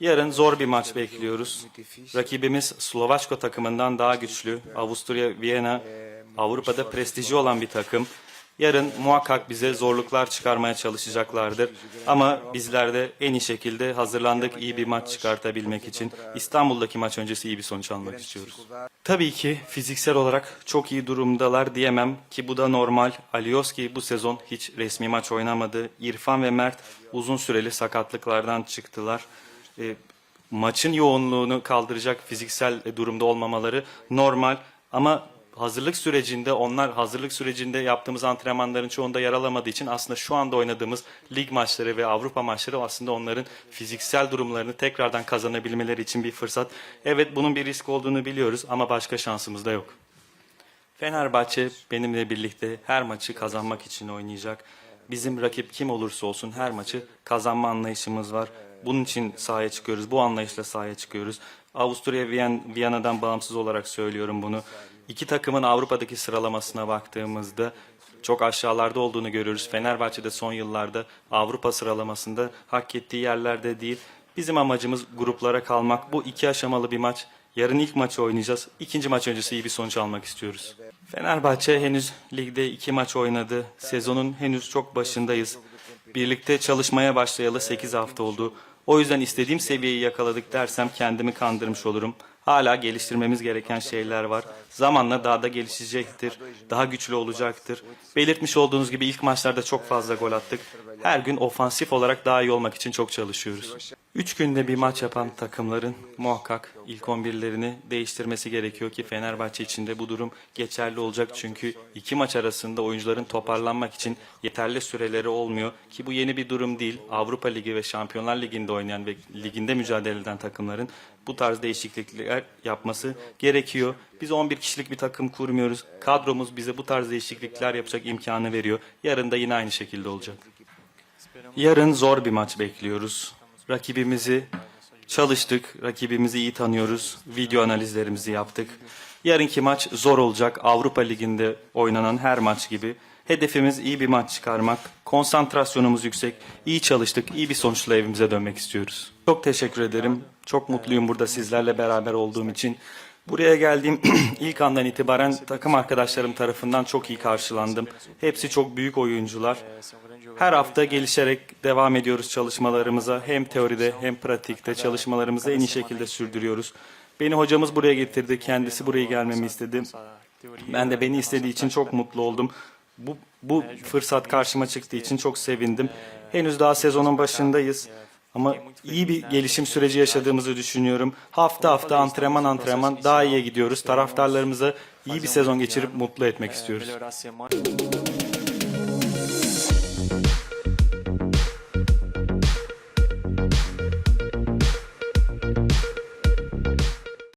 Yarın zor bir maç bekliyoruz. Rakibimiz Slovaçko takımından daha güçlü. Avusturya, Viyana Avrupa'da prestiji olan bir takım. Yarın muhakkak bize zorluklar çıkarmaya çalışacaklardır. Ama bizler de en iyi şekilde hazırlandık iyi bir maç çıkartabilmek için. İstanbul'daki maç öncesi iyi bir sonuç almak istiyoruz. Tabii ki fiziksel olarak çok iyi durumdalar diyemem ki bu da normal. Alioski bu sezon hiç resmi maç oynamadı. İrfan ve Mert uzun süreli sakatlıklardan çıktılar. E, maçın yoğunluğunu kaldıracak fiziksel durumda olmamaları normal ama hazırlık sürecinde onlar hazırlık sürecinde yaptığımız antrenmanların çoğunda yer alamadığı için aslında şu anda oynadığımız lig maçları ve Avrupa maçları aslında onların fiziksel durumlarını tekrardan kazanabilmeleri için bir fırsat. Evet bunun bir risk olduğunu biliyoruz ama başka şansımız da yok. Fenerbahçe benimle birlikte her maçı kazanmak için oynayacak. Bizim rakip kim olursa olsun her maçı kazanma anlayışımız var. Bunun için sahaya çıkıyoruz. Bu anlayışla sahaya çıkıyoruz. Avusturya Viyan, Viyana'dan bağımsız olarak söylüyorum bunu. İki takımın Avrupa'daki sıralamasına baktığımızda çok aşağılarda olduğunu görüyoruz. Fenerbahçe de son yıllarda Avrupa sıralamasında hak ettiği yerlerde değil. Bizim amacımız gruplara kalmak. Bu iki aşamalı bir maç. Yarın ilk maçı oynayacağız. İkinci maç öncesi iyi bir sonuç almak istiyoruz. Fenerbahçe henüz ligde iki maç oynadı. Sezonun henüz çok başındayız. Birlikte çalışmaya başlayalı 8 hafta oldu. O yüzden istediğim seviyeyi yakaladık dersem kendimi kandırmış olurum. Hala geliştirmemiz gereken şeyler var. Zamanla daha da gelişecektir. Daha güçlü olacaktır. Belirtmiş olduğunuz gibi ilk maçlarda çok fazla gol attık. Her gün ofansif olarak daha iyi olmak için çok çalışıyoruz. Üç günde bir maç yapan takımların muhakkak ilk 11'lerini değiştirmesi gerekiyor ki Fenerbahçe için de bu durum geçerli olacak. Çünkü iki maç arasında oyuncuların toparlanmak için yeterli süreleri olmuyor. Ki bu yeni bir durum değil. Avrupa Ligi ve Şampiyonlar Ligi'nde oynayan ve liginde mücadele eden takımların bu tarz değişiklikler yapması gerekiyor. Biz 11 kişilik bir takım kurmuyoruz. Kadromuz bize bu tarz değişiklikler yapacak imkanı veriyor. Yarın da yine aynı şekilde olacak. Yarın zor bir maç bekliyoruz. Rakibimizi çalıştık, rakibimizi iyi tanıyoruz, video analizlerimizi yaptık. Yarınki maç zor olacak. Avrupa Ligi'nde oynanan her maç gibi. Hedefimiz iyi bir maç çıkarmak. Konsantrasyonumuz yüksek. İyi çalıştık. iyi bir sonuçla evimize dönmek istiyoruz. Çok teşekkür ederim. Çok mutluyum burada sizlerle beraber olduğum için. Buraya geldiğim ilk andan itibaren takım arkadaşlarım tarafından çok iyi karşılandım. Hepsi çok büyük oyuncular. Her hafta gelişerek devam ediyoruz çalışmalarımıza. Hem teoride hem pratikte çalışmalarımızı en iyi şekilde sürdürüyoruz. Beni hocamız buraya getirdi. Kendisi buraya gelmemi istedi. Ben de beni istediği için çok mutlu oldum. Bu, bu fırsat karşıma çıktığı için çok sevindim. Henüz daha sezonun başındayız. Ama iyi bir gelişim süreci yaşadığımızı düşünüyorum. Hafta hafta antrenman antrenman daha iyiye gidiyoruz. Taraftarlarımıza iyi bir sezon geçirip mutlu etmek istiyoruz.